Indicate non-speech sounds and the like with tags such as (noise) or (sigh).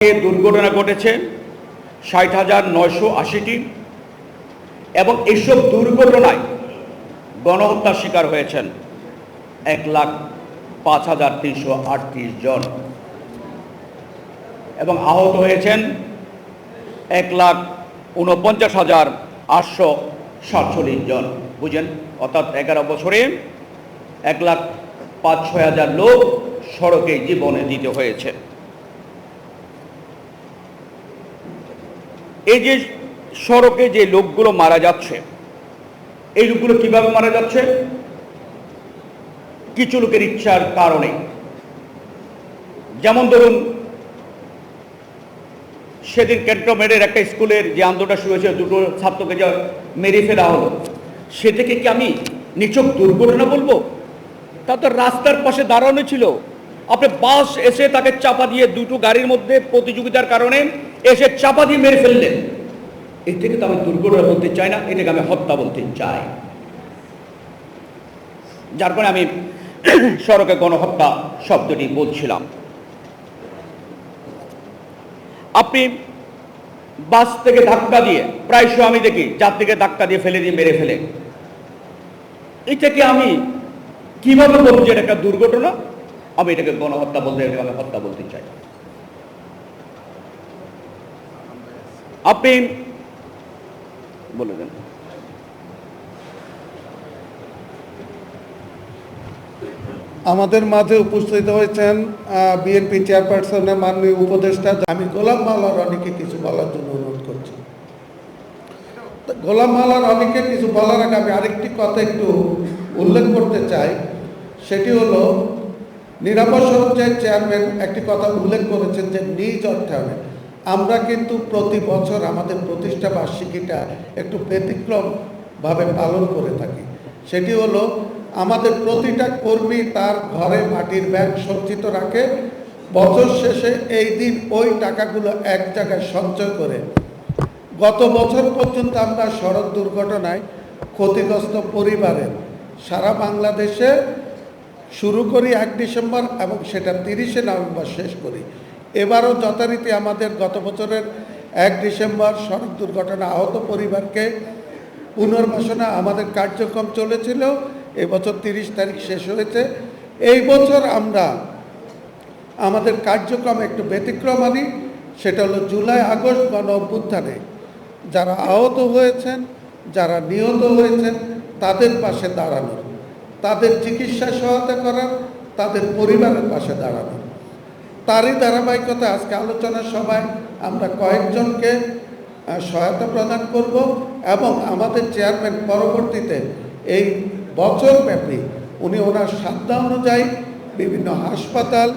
দুর্ঘটনা ঘটেছে ষাট হাজার নয়শো আশিটি এবং এসব দুর্ঘটনায় গণহত্যার শিকার হয়েছেন এক লাখ পাঁচ হাজার তিনশো আটত্রিশ জন এবং আহত হয়েছেন এক লাখ উনপঞ্চাশ হাজার আটশো সাতচল্লিশ জন। বুঝেন? অর্থাৎ এগারো বছরে এক লাখ পাঁচ ছয় হাজার লোক সড়কে জীবনে দিতে হয়েছে। এই যে সড়কে যে লোকগুলো মারা যাচ্ছে, এই লোকগুলো কীভাবে মারা যাচ্ছে? কিছু লোকের ইচ্ছার কারণে। যেমন ধরুন, সেদিন ক্যান্টনমেন্টের একটা স্কুলের যে আন্দোলনটা শুরু হয়েছে দুটো ছাত্রকে যা মেরে ফেলা হলো, সেটাকে কি আমি নিচক দুর্ঘটনা বলব? তা তো রাস্তার পাশে দাঁড়ানো ছিল। আপনি বাস এসে তাকে চাপা দিয়ে দুটো গাড়ির মধ্যে প্রতিযোগিতার কারণে এসে চাপা দিয়ে মেরে ফেললেন। এটাকে তো আমি দুর্ঘটনা বলতে চাই না এটাকে আমি হত্যা বলতে চাই। যার কারণে আমি (clears throat) সড়কে গণহত্যা শব্দটি বলছিলাম। আপনি বাস থেকে ধাক্কা দিয়ে প্রায়শ আমি দেখি যাত্রীকে ধাক্কা দিয়ে ফেলে দিয়ে মেরে ফেলে। এটাকে আমি কীভাবে বলব যে এটা একটা দুর্ঘটনা? আমি এটাকে গণহত্যা বলতে, এটাকে আমি হত্যা বলতে চাই। আপনি বলে দেন। আমাদের মাঝে উপস্থিত হয়েছেন বিএনপি চেয়ারপারসনের মাননীয় উপদেষ্টা আমি গোলাম মালা রনিকে কিছু বলার জন্য অনুরোধ করছি। গোলাম মালা রনিকে কিছু বলার আগে আমি আরেকটি কথা একটু উল্লেখ করতে চাই। সেটি হলো, নিরাপদ সঞ্চয় চেয়ারম্যান একটি কথা উল্লেখ করেছেন যে নিজ অর্থায়নে। আমরা কিন্তু প্রতি বছর আমাদের প্রতিষ্ঠা বার্ষিকীটা একটু ব্যতিক্রমভাবে পালন করে থাকি। সেটি হলো, আমাদের প্রতিটা কর্মী তার ঘরে মাটির ব্যাগ সজ্জিত রাখে, বছর শেষে এই দিন ওই টাকাগুলো এক জায়গায় সঞ্চয় করে। গত বছর পর্যন্ত আমরা সড়ক দুর্ঘটনায় ক্ষতিগ্রস্ত পরিবারের সারা বাংলাদেশে শুরু করি এক ডিসেম্বর এবং সেটা তিরিশে নভেম্বর শেষ করি। এবারও যথারীতি আমাদের গত বছরের এক ডিসেম্বর সড়ক দুর্ঘটনা আহত পরিবারকে পুনর্বাসনে আমাদের কার্যক্রম চলেছিল। এবছর তিরিশ তারিখ শেষ হয়েছে। এই বছর আমরা আমাদের কার্যক্রম একটু ব্যতিক্রম আনি সেটা হলো জুলাই, আগস্ট গণ অভ্যুত্থানে। যারা আহত হয়েছেন, যারা নিহত হয়েছেন, তাদের পাশে দাঁড়ানো। তাদের চিকিৎসা সহায়তা করার, তাদের পরিবারের পাশে দাঁড়ানো। তারই ধারাবাহিকতা আজকে আলোচনার সভায় আমরা কয়েকজনকে সহায়তা প্রদান করব এবং আমাদের চেয়ারম্যান পরবর্তীতে এই বছরব্যাপী উনি ওনার সাধ্য অনুযায়ী বিভিন্ন হাসপাতাল